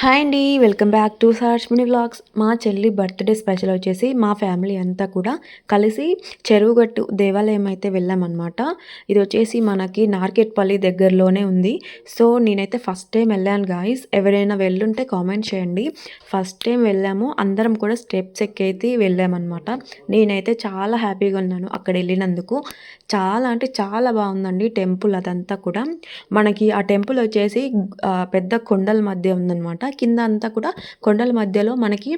Hi అండి welcome back to సార్చ్మిని vlogs. మా చెల్లి బర్త్డే స్పెషల్ వచ్చేసి మా ఫ్యామిలీ అంతా కూడా కలిసి చెరువుగట్టు దేవాలయం అయితే వెళ్ళామన్నమాట. ఇది వచ్చేసి మనకి నార్కెట్పల్లి దగ్గరలోనే ఉంది. సో నేనైతే ఫస్ట్ టైం వెళ్ళాను గాయస్. ఎవరైనా వెళ్ళుంటే కామెంట్ చేయండి. ఫస్ట్ టైం వెళ్ళాము. అందరం కూడా స్టెప్స్ ఎక్కైతే వెళ్ళామన్నమాట. నేనైతే చాలా హ్యాపీగా ఉన్నాను అక్కడ వెళ్ళినందుకు. చాలా అంటే చాలా బాగుందండి టెంపుల్ అదంతా కూడా. మనకి ఆ టెంపుల్ వచ్చేసి పెద్ద కొండల మధ్య ఉందన్నమాట. కింద అంతా కూడా కొండల మధ్యలో మనకి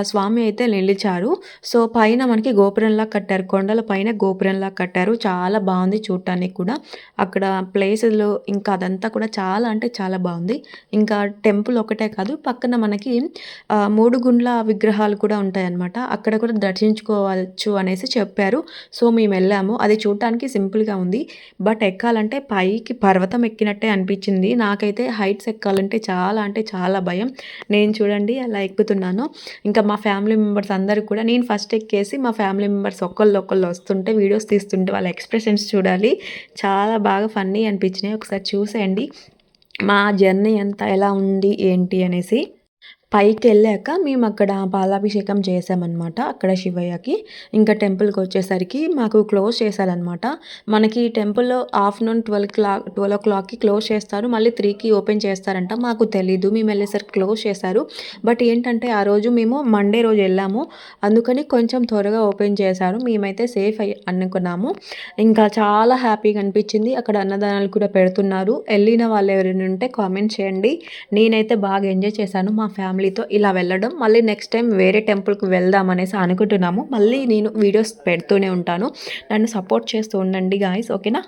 స్వామి అయితే నిలిచారు. సో పైన మనకి గోపురంలా కట్టారు. కొండల పైన గోపురంలా కట్టారు. చాలా బాగుంది చూడటానికి కూడా. అక్కడ ప్లేసులు ఇంకా అదంతా కూడా చాలా అంటే చాలా బాగుంది. ఇంకా టెంపుల్ ఒకటే కాదు పక్కన మనకి మూడు గుండ్ల విగ్రహాలు కూడా ఉంటాయన్నమాట. అక్కడ కూడా దర్శించుకోవచ్చు అనేసి చెప్పారు. సో మేము వెళ్ళాము. అది చూడటానికి సింపుల్గా ఉంది. బట్ ఎక్కాలంటే పైకి పర్వతం ఎక్కినట్టే అనిపించింది. నాకైతే హైట్స్ ఎక్కాలంటే చాలా అంటే చాలా చాలా భయం. నేను చూడండి అలా ఎక్కుతున్నాను. ఇంకా మా ఫ్యామిలీ మెంబర్స్ అందరూ కూడా నేను ఫస్ట్ ఎక్కేసి మా ఫ్యామిలీ మెంబర్స్ ఒకళ్ళు ఒకళ్ళు వస్తుంటే వీడియోస్ తీస్తుంటే వాళ్ళ ఎక్స్ప్రెషన్స్ చూడాలి. చాలా బాగా ఫన్నీ అనిపించినాయి. ఒకసారి చూసేయండి. మా జర్నీ అంతా ఎలా ఉంది ఏంటి అనేసి. పైకి వెళ్ళాక మేము అక్కడ పాలాభిషేకం చేసామన్నమాట అక్కడ శివయ్యకి. ఇంకా టెంపుల్కి వచ్చేసరికి మాకు క్లోజ్ చేశారనమాట మనకి టెంపుల్లో afternoon twelve clock twelve o క్లాక్కి క్లోజ్ చేస్తారు మళ్ళీ త్రీకి ఓపెన్ చేస్తారంట. మాకు తెలీదు మేము వెళ్ళేసరికి క్లోజ్ చేశారు. బట్ ఏంటంటే ఆ రోజు మేము మండే రోజు వెళ్ళాము. అందుకని కొంచెం త్వరగా ఓపెన్ చేశారు. మేమైతే సేఫ్ అయ్యి అనుకున్నాము. ఇంకా చాలా హ్యాపీగా అనిపించింది. అక్కడ అన్నదానాలు కూడా పెడుతున్నారు. వెళ్ళిన వాళ్ళు ఎవరైనా ఉంటే కామెంట్ చేయండి. నేనైతే బాగా ఎంజాయ్ చేశాను. మా ఫ్యామిలీ ఫ్యామిలీతో ఇలా వెళ్ళడం. మళ్ళీ నెక్స్ట్ టైం వేరే టెంపుల్కి వెళ్దాం అనేసి అనుకుంటున్నాము. మళ్ళీ నేను వీడియోస్ పెడుతూనే ఉంటాను. నన్ను సపోర్ట్ చేస్తూ ఉండండి గాయస్ ఓకేనా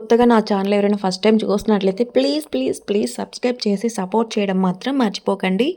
కొత్తగా నా ఛానల్ ఎవరైనా ఫస్ట్ టైం చూస్తున్నట్లయితే ప్లీజ్ ప్లీజ్ ప్లీజ్ సబ్స్క్రైబ్ చేసి సపోర్ట్ చేయడం మాత్రం మర్చిపోకండి.